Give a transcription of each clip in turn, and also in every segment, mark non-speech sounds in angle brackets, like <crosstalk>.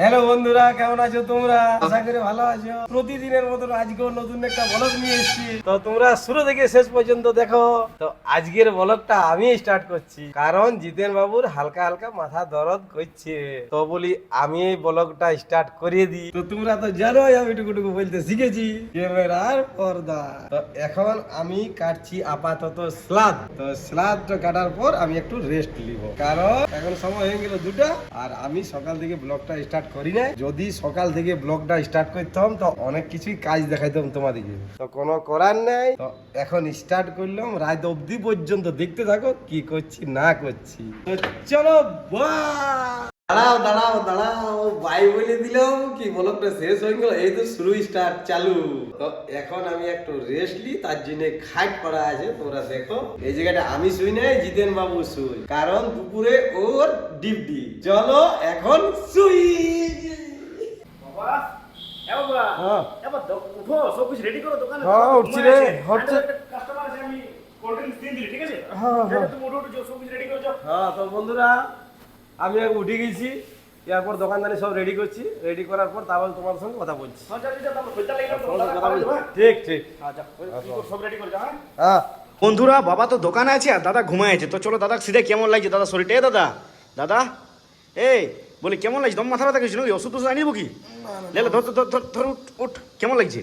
Hello বন্ধুরা, কেমন আছো তোমরা? আশা করি ভালো আছো। প্রতিদিনের মতন আজকেও নতুন একটা ব্লগ নিয়ে এসেছি। তো তোমরা শুরু থেকে শেষ পর্যন্ত দেখো। তো আজকের ব্লগটা আমি স্টার্ট করছি। কারণ জিতেন বাবুর হালকা হালকা মাথা দরদ করছে। তো বলি, আমি এই ব্লগটা স্টার্ট করিয়ে দিই। তো তোমরা তো জানোই, আমি টুকুটুকু বলতে শিখেছি। ক্যামেরার পর্দা। তো এখন আমি কাটছি আপাতত স্লাদ তো স্লাদটা কাটার পর আমি একটু রেস্ট নিব। কারণ এখন সময় হয়ে গেল দুটা, আর আমি সকাল থেকে ব্লগটা স্টার্ট করি নাই। যদি সকাল থেকে ব্লগটা স্টার্ট করতাম, তো অনেক কিছুই কাজ দেখাইতাম তোমাদেরকে। তো কোনো করার নাই। তো এখন স্টার্ট করলাম, রাত অবধি পর্যন্ত দেখতে থাকো কি করছি, না করছি। তো চলো বাহ দাঁড়াও দাঁড়াও দাঁড়াও বাই বলে দিলাম কি ব্লগটা শেষ হয়ে গেল? এই তো শুরু স্টার্ট চালু। তো এখন আমি একটু রেস্ট লি তার জন্য খাট করা আছে তোমরা দেখো। এই জায়গাটা আমি শুই নাই জিতেন বাবু শুই। কারণ দুপুরে ওর ডিউটি। চলো এখন শুই। বাবা বাবা হ্যাঁ। এবার উঠো সব কিছু রেডি করো দোকানে হ্যাঁ, উঠছি রে, হচ্ছে। কাস্টমার আছে আমি কোল্ড ড্রিঙ্কস দিয়ে দিলি ঠিক আছে? হ্যাঁ, হ্যাঁ। তুমি উঠো উঠো সব কিছু রেডি করে যাও। হ্যাঁ তো বন্ধুরা আমি উঠে গেছি এরপর দোকানদারি সব রেডি করছি। রেডি করার পর তারপর তোমার সঙ্গে কথা বলছি। হ্যাঁ ঠিক ঠিক। হ্যাঁ। রেডি হ্যাঁ? হ্যাঁ বন্ধুরা বাবা তো দোকানে আছে আর দাদা ঘুমায় আছে। তো চলো দাদা সিধে কেমন লাগছে? দাদা শরীরটা এ দাদা? দাদা? এই বলি কেমন লাগছে? তোমার মাথা ব্যথা কিছু নাকি? ওষুধ ওষুধ আনিব কি? লে লে, ধর ধর, ধর ধর ধর উঠ উঠ কেমন লাগছে?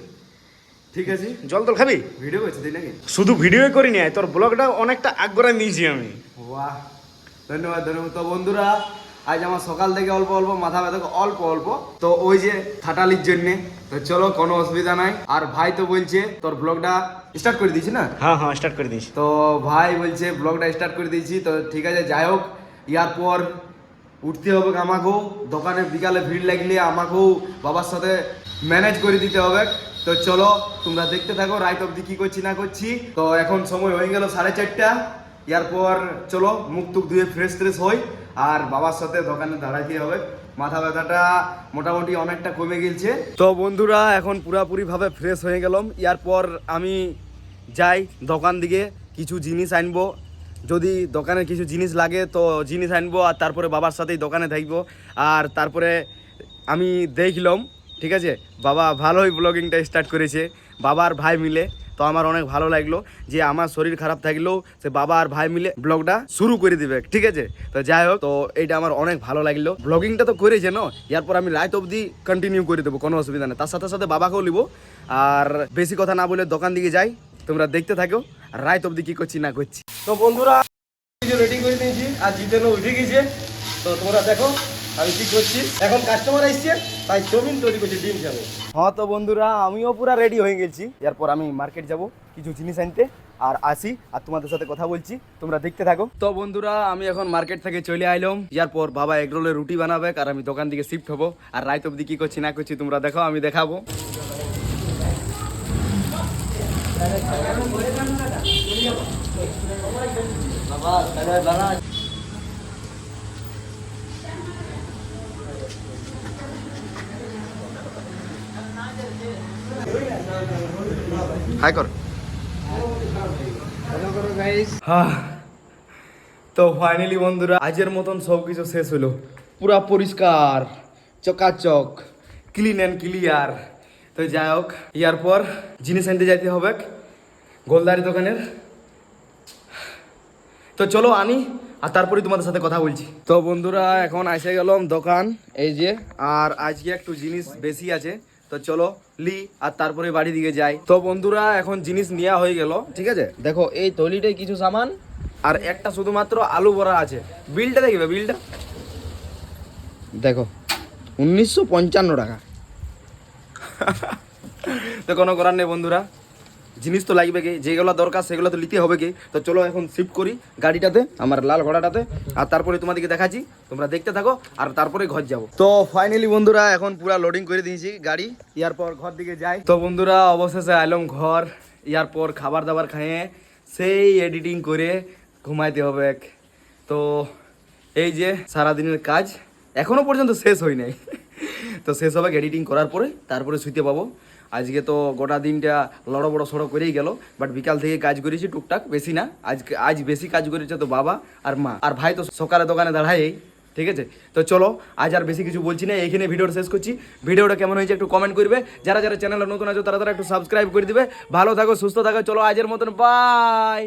ঠিক আছে। জল টল খাবি? ভিডিও করছি তাই নাকি? শুধু ভিডিও করি নি তোর ব্লগটা অনেকটা আগ্রহ নিয়েছি আমি। বাহ। ধন্যবাদ ধন্যবাদ। তো বন্ধুরা আজ আমার সকাল থেকে অল্প অল্প মাথা ব্যথা অল্প অল্প। তো ওই যে থাটালির জন্যে তো চলো কোনো অসুবিধা নাই। আর ভাই তো বলছে তোর ব্লগটা স্টার্ট করে দিয়েছি না? হ্যাঁ হ্যাঁ স্টার্ট করে দিয়েছি। তো ভাই বলছে ব্লগটা স্টার্ট করে দিয়েছি। তো ঠিক আছে যাই হোক ইয়ার পর উঠতে হবে আমাকেও। দোকানে বিকালে ভিড় লাগলে আমাকেও বাবার সাথে ম্যানেজ করে দিতে হবে। তো চলো তোমরা দেখতে থাকো রাইট অব্দি কি করছি না করছি। তো এখন সময় হয়ে গেল সাড়ে চারটা। ইয়ার পর চলো, মুখ টুক ধুয়ে ফ্রেশ ট্রেশ হই, আর বাবার সাথে দোকানে দাঁড়াইতে হবে? মাথা ব্যথাটা মোটামুটি অনেকটা কমে গেছে তো বন্ধুরা, এখন পুরাপুরিভাবে ফ্রেশ হয়ে গেলাম। এরপর আমি যাই দোকান দিকে, কিছু জিনিস আনব। যদি দোকানে কিছু জিনিস লাগে, তো জিনিস আনব, আর তারপরে বাবার সাথেই দোকানে থাকব। আর তারপরে আমি দেখলাম, ঠিক আছে? বাবা ভালোই ব্লগিংটা স্টার্ট করেছে। বাবার ভাই মিলে। তো আমার অনেক ভালো লাগল যে আমার শরীর খারাপ থাকলেও সে বাবা আর ভাই মিলে ব্লগটা শুরু করে দিবে, ঠিক আছে? তো যাই হোক, তো এইটা আমার অনেক ভালো লাগল। ব্লগিংটা তো করেছে, না? এরপর আমি রাত অবধি কন্টিনিউ করে দেবো, কোনো অসুবিধা নেই। তার সাথে সাথে বাবাকেও নিবো। আর বেশি কথা না বলে দোকান দিকে যাই, তোমরা দেখতে থাকো। আর রাত অবধি কি করছি, না করছি। তো বন্ধুরা রেডি করে নিয়েছি, আর জিতেনও উঠে গেছে। তো তোমরা দেখো আমি কি করছি। এখন কাস্টমার এসছে তাই চমিন তৈরি করছি ডিম খাব। হ্যাঁ তো বন্ধুরা আমিও পুরো রেডি হয়ে গেছি। এরপর আমি মার্কেট যাব কিছু জিনিস আনতে। আর আসি আর তোমাদের সাথে কথা বলছি তোমরা দেখতে থাকো। তো বন্ধুরা আমি এখন মার্কেট থেকে চলে আইলাম। এরপর বাবা এগরোলের রুটি বানাবে আর আমি দোকান দিকে শিফট হব। আর রাত অবধি কি করছি না করছি তোমরা দেখো আমি দেখাবো। হাই কর। তো ফাইনালি বন্ধুরা, আজের মতন সব কিছু শেষ হলো। পুরা পরিষ্কার, চকাচক ক্লিন অ্যান্ড ক্লিয়ার তো যাই হোক, ইয়ার পর জিনিস আনতে যাইতে হবে গোলদারি দোকানের। তো চলো আনি, আর তারপরে তোমাদের সাথে কথা বলছি। তো বন্ধুরা, এখন এসে গেলাম দোকান, এই যে, আর আজকে একটু জিনিস বেশি আছে। তো চলো, লি আর তারপরে বাড়ি দিকে যাই। তো বন্ধুরা, এখন জিনিস নেওয়া হয়ে গেল, ঠিক আছে? দেখো, এই তলিটাই কিছু সামান, আর একটা শুধুমাত্র আলু বড়া আছে। বিলটা দেখবে, বিলটা? দেখো, উনিশশো পঞ্চান্ন টাকা। <laughs> তো কোনো করার নেই বন্ধুরা। জিনিস তো লাগবে কি যেগুলো দরকার সেগুলো তো নিতে হবে কি তো চলো এখন শিফট করি গাড়িটাতে, আমার লাল ঘোড়াটাতে। আর তারপরে তোমাদেরকে দেখাচ্ছি, তোমরা দেখতে থাকো, আর তারপরে ঘর যাব। তো ফাইনালি বন্ধুরা, এখন পুরা লোডিং করে দিয়েছি গাড়ি। ইয়ার পর ঘর দিকে যাই। তো বন্ধুরা, অবশেষে আইলাম ঘর। ইয়ার পর খাবার দাবার খাইয়ে সেই এডিটিং করে ঘুমাইতে হবে তো এই যে সারাদিনের কাজ, এখনও পর্যন্ত শেষ হয় নাই তো শেষ হবে এডিটিং করার পরে, তারপরে শুইতে পাবো। আজকে তো গোটা দিনটা লড়ো বড়ো সড়ো করেই গেল বাট বিকাল থেকে কাজ করেছি টুকটাক, বেশি না। আজকে, আজ বেশি কাজ করেছে তো বাবা আর মা। আর ভাই তো সকালে দোকানে দাঁড়ায়ই ঠিক আছে? তো চলো, আজ আর বেশি কিছু বলছি না এইখানে ভিডিওটা শেষ করছি। ভিডিওটা কেমন হয়েছে একটু কমেন্ট করবে। যারা যারা চ্যানেলে নতুন আছো, তারা তারা একটু সাবস্ক্রাইব করে দিবে। ভালো থাকো, সুস্থ থাকো, চলো আজের মতন বাই